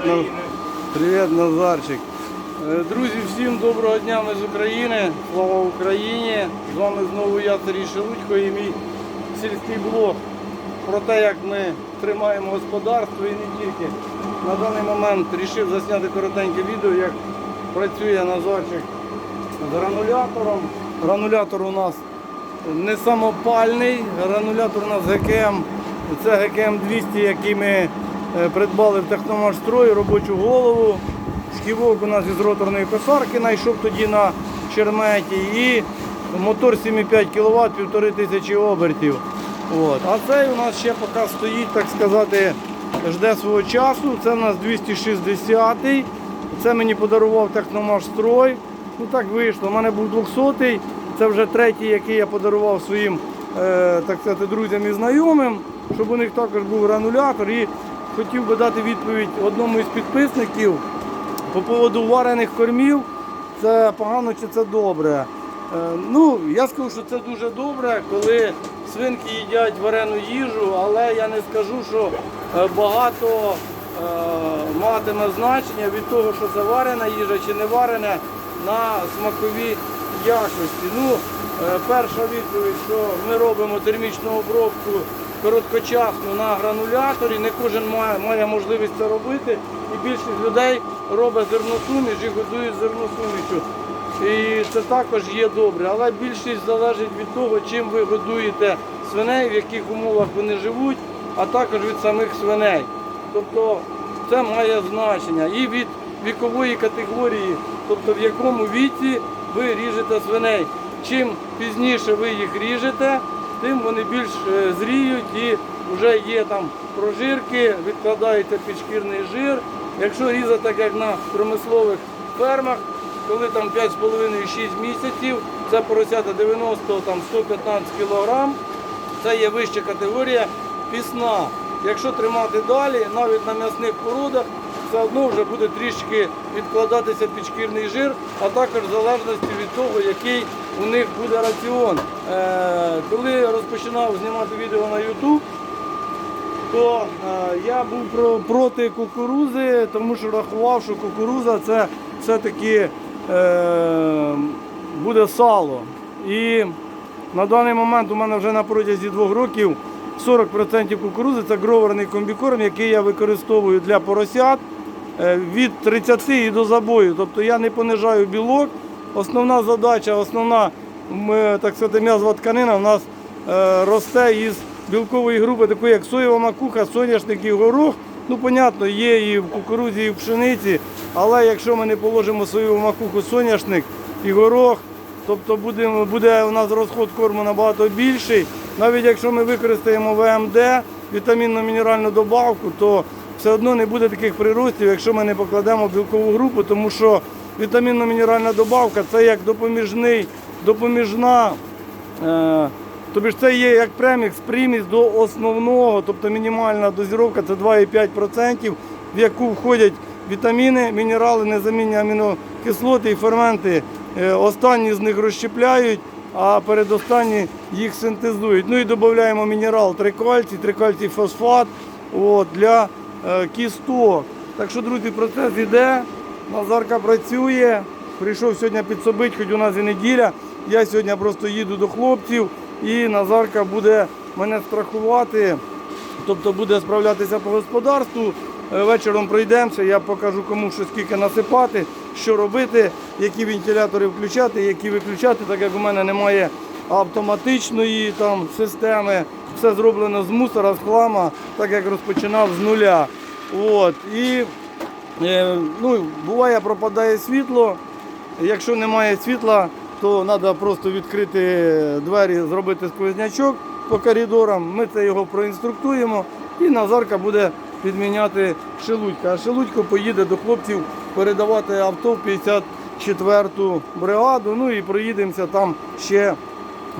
Привіт, Привіт, Назарчик. Е, Друзі, всім доброго дня ми з України. Слава Україні! З вами знову я, Сергій Шелудько і мій сільський блог про те, як ми тримаємо господарство і не тільки. На даний момент вирішив засняти коротеньке відео, як працює Назарчик з гранулятором. Гранулятор у нас не самопальний, гранулятор у нас ГКМ. Це ГКМ 200, який ми придбали в Техномашстрої, робочу голову. Шківок у нас із роторної косарки знайшов тоді на черметі. І мотор 7,5 кВт, 1500 обертів. От. А цей у нас ще поки стоїть, так сказати, жде свого часу. Це у нас 260-й. Це мені подарував Техномашстрой. Ну так вийшло. У мене був 200-й. Це вже третій, який я подарував своїм е, так сказати, друзям і знайомим, щоб у них також був гранулятор. І хотів би дати відповідь одному із підписників по поводу варених кормів. Це погано чи це добре? Е, ну, я скажу, що це дуже добре, коли свинки їдять варену їжу, але я не скажу, що е, багато е, матиме значення від того, що це варена їжа чи не варена на смакові якості. Ну, перша відповідь, що ми робимо термічну обробку короткочасну на грануляторі. Не кожен має, має можливість це робити. І більшість людей робить зерносуміш і годують зерносумішю. І це також є добре. Але більшість залежить від того, чим ви годуєте свиней, в яких умовах вони живуть, а також від самих свиней. Тобто це має значення і від вікової категорії, тобто в якому віці ви ріжете свиней. Чим пізніше ви їх ріжете, тим вони більш е, зріють і вже є там прожирки, відкладається підшкірний жир. Якщо різати так як на промислових фермах, коли там 5,5-6 місяців, це поросята 90-115 кг, це є вища категорія пісна. Якщо тримати далі, навіть на м'ясних породах, все одно вже буде трішки відкладатися підшкірний жир, а також в залежності від того, який у них буде раціон. Е, коли розпочинав знімати відео на YouTube, то е, я був проти кукурузи, тому що рахував, що кукуруза це все-таки е, буде сало. І на даний момент у мене вже на протязі двох років 40% кукурузи це гроверний комбікорм, який я використовую для поросят від 30 і до забою. Тобто я не понижаю білок. Основна задача, основна е, так сказати, м'язова тканина у нас е, росте із білкової групи, такої як соєва макуха, соняшник і горох. Ну, понятно, є і в кукурудзі, і в пшениці, але якщо ми не положимо соєву макуху, соняшник і горох, тобто буде, буде у нас розход корму набагато більший. Навіть якщо ми використаємо ВМД, вітамінно-мінеральну добавку, то все одно не буде таких приростів, якщо ми не покладемо білкову групу, тому що вітамінно-мінеральна добавка це як допоміжний, допоміжна. Е, Тобто ж це є як премікс, приміс до основного, тобто мінімальна дозіровка це 2,5%, в яку входять вітаміни, мінерали, незамінні амінокислоти і ферменти. Е, Останні з них розщепляють, а передостанні їх синтезують. Ну і додаємо мінерал трикальцій, трикальцій фосфат от, для кісток. Так що, друзі, процес йде, Назарка працює. Прийшов сьогодні підсобити, хоч у нас і неділя. Я сьогодні просто їду до хлопців і Назарка буде мене страхувати, тобто буде справлятися по господарству. Е, Вечором пройдемося, я покажу кому що скільки насипати, що робити, які вентилятори включати, які виключати, так як у мене немає автоматичної там, системи. Все зроблено з мусора, з хлама, так як розпочинав з нуля. От. І Е, ну, буває, пропадає світло. Якщо немає світла, то треба просто відкрити двері, зробити сквознячок по коридорам. Ми це його проінструктуємо і Назарка буде підміняти Шелудька. А Шелудько поїде до хлопців передавати авто в 54-ту бригаду. Ну і проїдемося там ще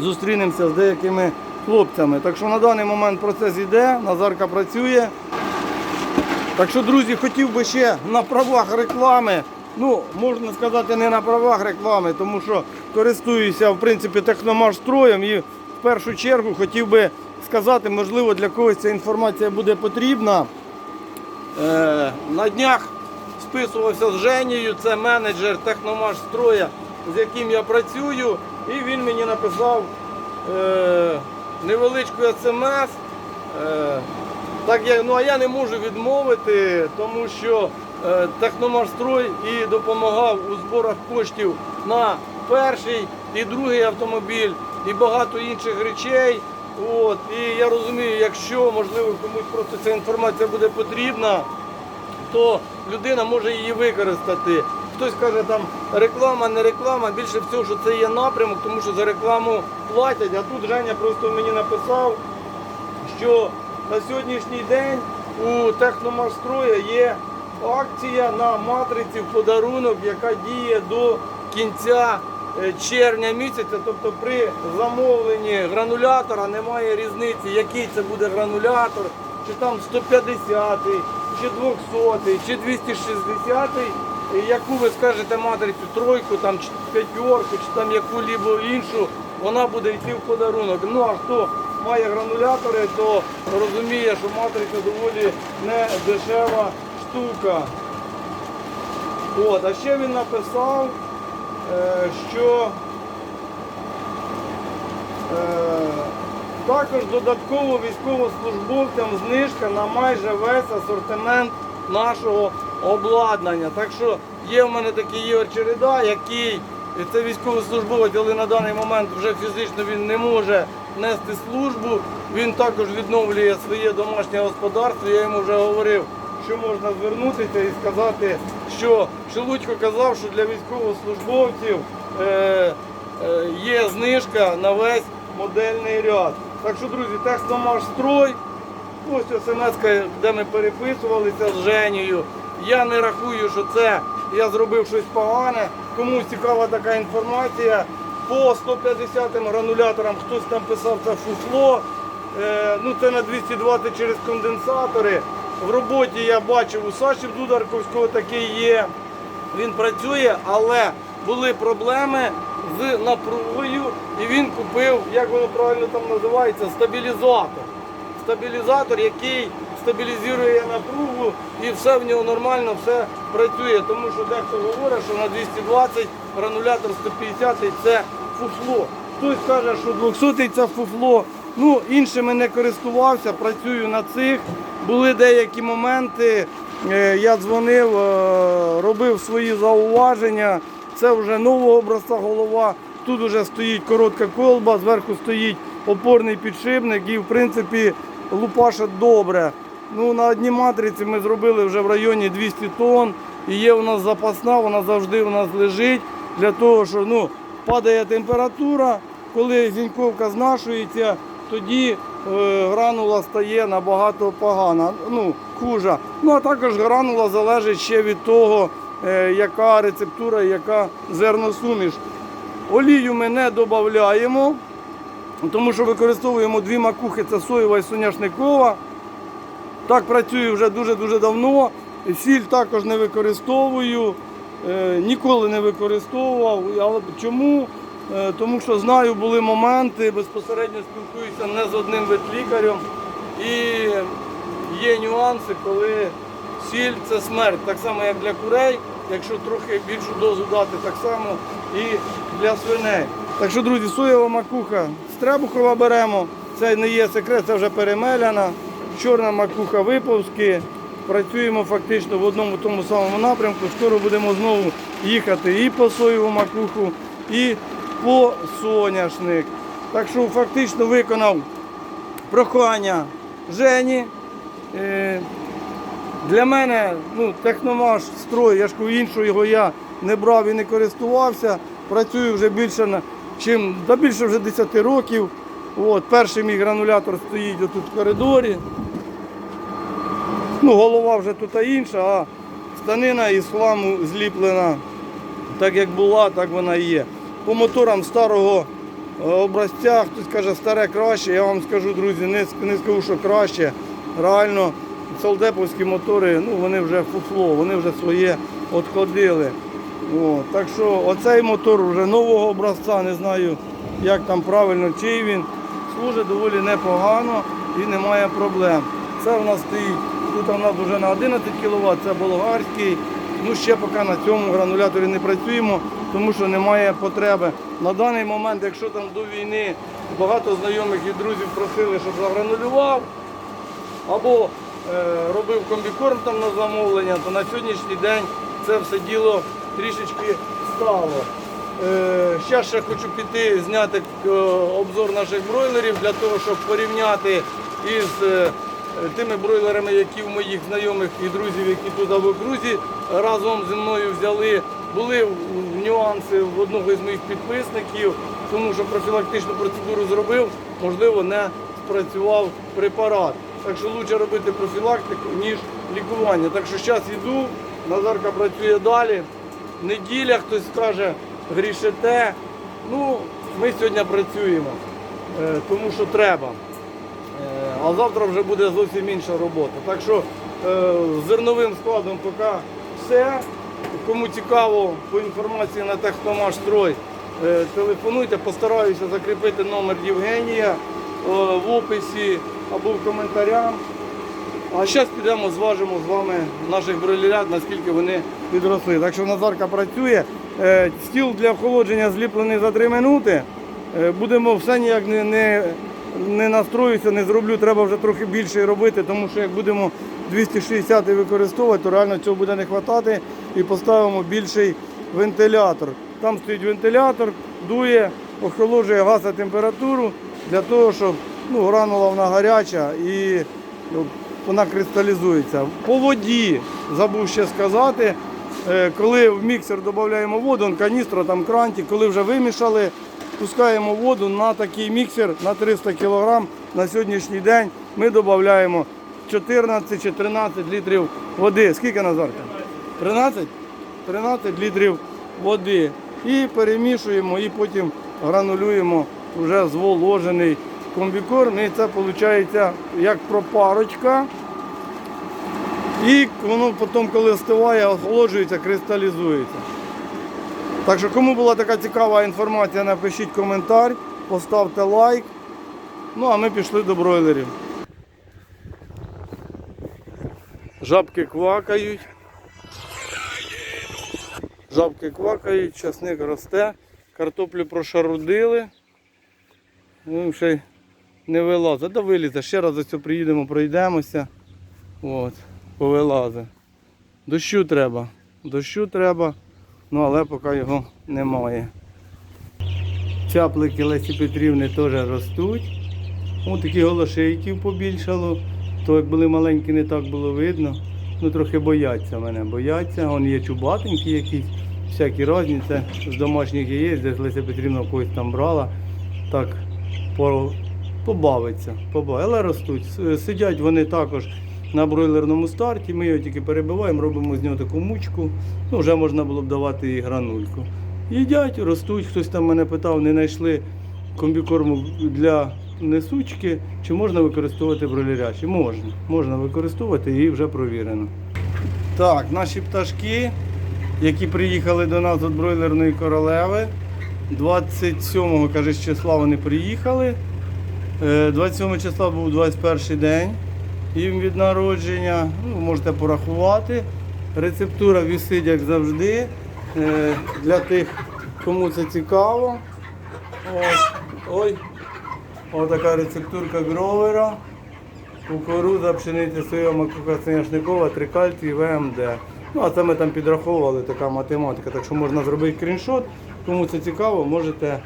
зустрінемося з деякими хлопцями. Так що на даний момент процес йде, Назарка працює. Так що, друзі, хотів би ще на правах реклами, ну, можна сказати, не на правах реклами, тому що користуюся, в принципі, техномашстроєм і в першу чергу хотів би сказати, можливо, для когось ця інформація буде потрібна. Е, на днях списувався з Женєю, це менеджер техномашстроя, з яким я працюю, і він мені написав е, невеличку смс. Е, так я, ну, а я не можу відмовити, тому що е, Техномашстрой і допомагав у зборах коштів на перший і другий автомобіль, і багато інших речей. От, і я розумію, якщо можливо комусь просто ця інформація буде потрібна, то людина може її використати. Хтось каже, там реклама, не реклама. Більше всього, що це є напрямок, тому що за рекламу платять. А тут Женя просто мені написав, що на сьогоднішній день у Техномашстроя є акція на матриці в подарунок, яка діє до кінця е, червня місяця. Тобто при замовленні гранулятора немає різниці, який це буде гранулятор, чи там 150-й, чи 200-й, чи 260, і яку ви скажете матрицю, тройку, там, п'ятерку, чи там яку-либо іншу, вона буде йти в подарунок. Ну а хто має гранулятори, то розуміє, що матриця доволі не дешева штука. От, а ще він написав, е, що е, також додатково військовослужбовцям знижка на майже весь асортимент нашого обладнання. Так що є в мене такий Ігор Череда, який це військовослужбовець, але на даний момент вже фізично він не може нести службу. Він також відновлює своє домашнє господарство. Я йому вже говорив, що можна звернутися і сказати, що Шелудько казав, що для військовослужбовців е, е, є знижка на весь модельний ряд. Так що, друзі, Техномаш строй. Ось смс, де ми переписувалися з Женєю. Я не рахую, що це я зробив щось погане. Комусь цікава така інформація. По 150 грануляторам хтось там писав це фуфло. Е, ну це на 220 через конденсатори. В роботі я бачив у Саші Дударковського такий є. Він працює, але були проблеми з напругою, і він купив, як воно правильно там називається, стабілізатор. Стабілізатор, який стабілізує напругу і все в нього нормально, все працює. Тому що дехто говорить, що на 220 гранулятор 150 це фуфло. Хтось каже, що 200 це фуфло. Ну, іншими не користувався, працюю на цих. Були деякі моменти, е, я дзвонив, е, робив свої зауваження. Це вже нового образця голова. Тут вже стоїть коротка колба, зверху стоїть опорний підшипник і в принципі лупашить добре. Ну, на одній матриці ми зробили вже в районі 200 тонн. І є у нас запасна, вона завжди у нас лежить для того, що ну, падає температура, коли зіньковка знашується, тоді е, гранула стає набагато погана, ну, хужа. Ну а також гранула залежить ще від того, е, яка рецептура, яка зерносуміш. Олію ми не додаємо, тому що використовуємо дві макухи, це соєва і соняшникова. Так працюю вже дуже-дуже давно. Сіль також не використовую, е, ніколи не використовував. Але чому? Е, Тому що знаю, були моменти, безпосередньо спілкуюся не з одним ветлікарем. І є нюанси, коли сіль це смерть. Так само, як для курей, якщо трохи більшу дозу дати, так само і для свиней. Так що, друзі, соєва макуха стребухова беремо. Це не є секрет, це вже перемеляна. Чорна макуха виповзки. Працюємо фактично в одному тому самому напрямку. Скоро будемо знову їхати і по соєву макуху, і по соняшник. Так що фактично виконав прохання Жені. Е, Для мене ну, техномаш строй, я ж іншого його я не брав і не користувався. Працюю вже більше на чим, да більше вже 10 років. От, перший мій гранулятор стоїть отут в коридорі. Ну, голова вже тут інша, а станина із хламу зліплена. Так як була, так вона і є. По моторам старого е, образця, хтось каже, старе краще. Я вам скажу, друзі, не, не скажу, що краще. Реально, солдеповські мотори, ну вони вже фуфло, вони вже своє відходили. Так що оцей мотор вже нового образця, не знаю, як там правильно, чий він. Служить доволі непогано і немає проблем. Це в нас стоїть Тут у нас вже на 11 кВт, це болгарський. Ну ще поки на цьому грануляторі не працюємо, тому що немає потреби. На даний момент, якщо там до війни багато знайомих і друзів просили, щоб загранулював, або е, робив комбікорм там на замовлення, то на сьогоднішній день це все діло трішечки стало. Е, ще ще хочу піти зняти е, обзор наших бройлерів для того, щоб порівняти із е, тими бройлерами, які в моїх знайомих і друзів, які тут в окрузі разом зі мною взяли. Були нюанси в одного із моїх підписників, тому що профілактичну процедуру зробив, можливо, не спрацював препарат. Так що краще робити профілактику, ніж лікування. Так що зараз йду, Назарка працює далі. Неділя хтось скаже, грішите. Ну, ми сьогодні працюємо, е, тому що треба. А завтра вже буде зовсім інша робота. Так що е, з зерновим складом поки все. Кому цікаво по інформації на Техномашстрой, е, телефонуйте, постараюся закріпити номер Євгенія е, в описі або в коментарях. А зараз підемо, зважимо з вами наших бройлерят, наскільки вони підросли. Так що Назарка працює. Стіл для охолодження зліплений за 3 минути. Будемо все ніяк не, не, настроюся, не зроблю, треба вже трохи більше робити, тому що як будемо 260 використовувати, то реально цього буде не вистачати і поставимо більший вентилятор. Там стоїть вентилятор, дує, охолоджує газ температуру для того, щоб ну, гранула вона гаряча і ну, вона кристалізується. По воді забув ще сказати. е, Коли в міксер додаємо воду, он каністра, там крантик, коли вже вимішали, пускаємо воду на такий міксер на 300 кг. На сьогоднішній день ми додаємо 14 чи 13 літрів води. Скільки Назарка? 13? 13 літрів води. І перемішуємо, і потім гранулюємо вже зволожений комбікорм. І це виходить як пропарочка. І воно потім, коли остиває, охолоджується, кристалізується. Так що, кому була така цікава інформація, напишіть коментар, поставте лайк. Ну а ми пішли до бройлерів. Жабки квакають. Жабки квакають, часник росте, картоплю прошарудили. Ну, ще не вилазить. Да вилізе. Ще раз ось приїдемо, пройдемося. От, повилазить. Дощу треба. Дощу треба, ну але поки його немає. Чаплики Лесі Петрівни теж ростуть. Ось такі голошейків побільшало. То як були маленькі, не так було видно. Ну трохи бояться мене, бояться. Вон є чубатенькі якісь, всякі різні. Це з домашніх яєць, десь Леся Петрівна когось там брала. Так по- побавиться. Але ростуть. Сидять вони також на бройлерному старті. Ми його тільки перебиваємо, робимо з нього таку мучку. Ну, вже можна було б давати і гранульку. Їдять, ростуть. Хтось там мене питав, не знайшли комбікорму для несучки, чи можна використовувати бройлерячі? Можна. Можна використовувати і вже провірено. Так, наші пташки, які приїхали до нас від бройлерної королеви. 27-го, каже, числа вони приїхали. Е, 27 числа був 21 день їм від народження. Ну, можете порахувати. Рецептура висить, як завжди. Е, Для тих, кому це цікаво. Ось, ой, ось така рецептурка гровера. Кукурудза, пшениця, соєва, макуха, соняшникова, трикальцій, ВМД. Ну, а це ми там підраховували, така математика. Так що можна зробити скріншот. Кому це цікаво, можете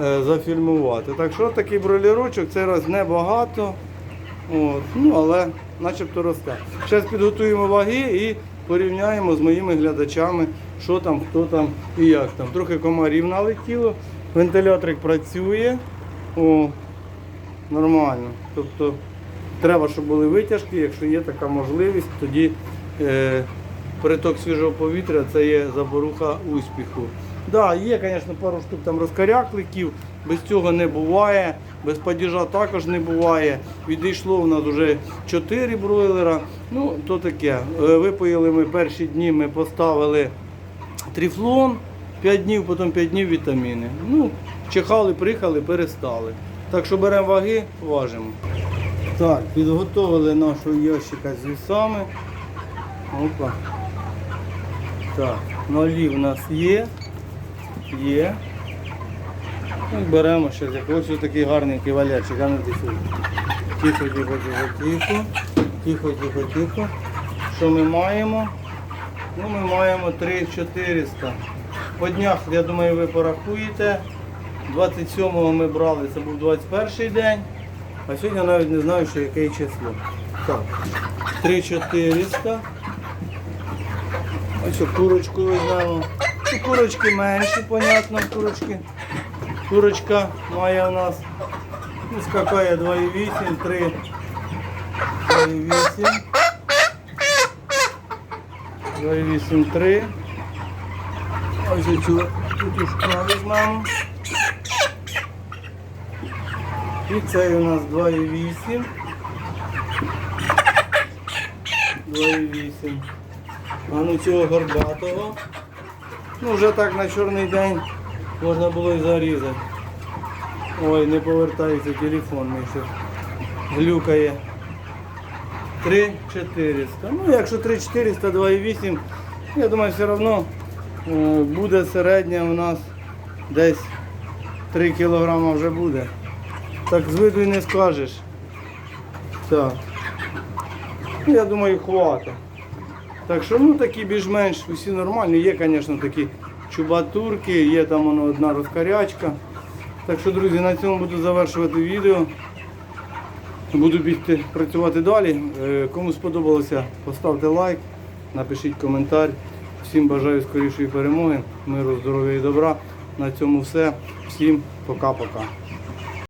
е, зафільмувати. Так що такий бройлерочок, цей раз небагато. От, ну, але начебто росте. Зараз підготуємо ваги і порівняємо з моїми глядачами, що там, хто там і як там. Трохи комарів налетіло, вентиляторик працює. О, нормально. Тобто треба, щоб були витяжки, якщо є така можливість, тоді е, приток свіжого повітря це є заборуха успіху. Да, є, звісно, пару штук там розкарякликів, без цього не буває, без падіжа також не буває. Відійшло у нас вже 4 бройлера. Ну, то таке. Е, Випоїли ми перші дні, ми поставили тріфлон, 5 днів, потім 5 днів вітаміни. Ну, чихали, приїхали, перестали. Так що беремо ваги, важимо. Так, підготовили нашого ящика з вісами. Опа. Так, нолі в нас є. Є. Ну, беремо ще ось ось такий гарненький валячик, а ну ти. Тихо, тихо, тихо, тихо. Тихо, тихо, тихо. Що ми маємо? Ну, ми маємо 3400. По днях, я думаю, ви порахуєте. 27-го ми брали, це був 21 день. А сьогодні я навіть не знаю, що яке число. Так, 3400. Ось курочку візьмемо. Ну, курочки менші, понятно, курочки. Курочка має у нас ну, скакає 2,8, 3, 2,8. 2,8, 3. Ось цю петушка візьмемо. І цей у нас 2,8. 2,8. А ну цього горбатого. Ну вже так на чорний день можна було і зарізати. Ой, не повертається телефон мій ще глюкає. 3400. Ну якщо 3400, 2,8, я думаю, все одно е, буде середня у нас десь 3 кг вже буде. Так з виду і не скажеш. Так. Я думаю, хватить. Так що ну такі більш-менш усі нормальні. Є, звісно, такі чубатурки, є там воно одна розкарячка. Так що, друзі, на цьому буду завершувати відео. Буду бігти працювати далі. Е, Кому сподобалося, поставте лайк, напишіть коментар. Всім бажаю скорішої перемоги, миру, здоров'я і добра. На цьому все. Всім пока-пока.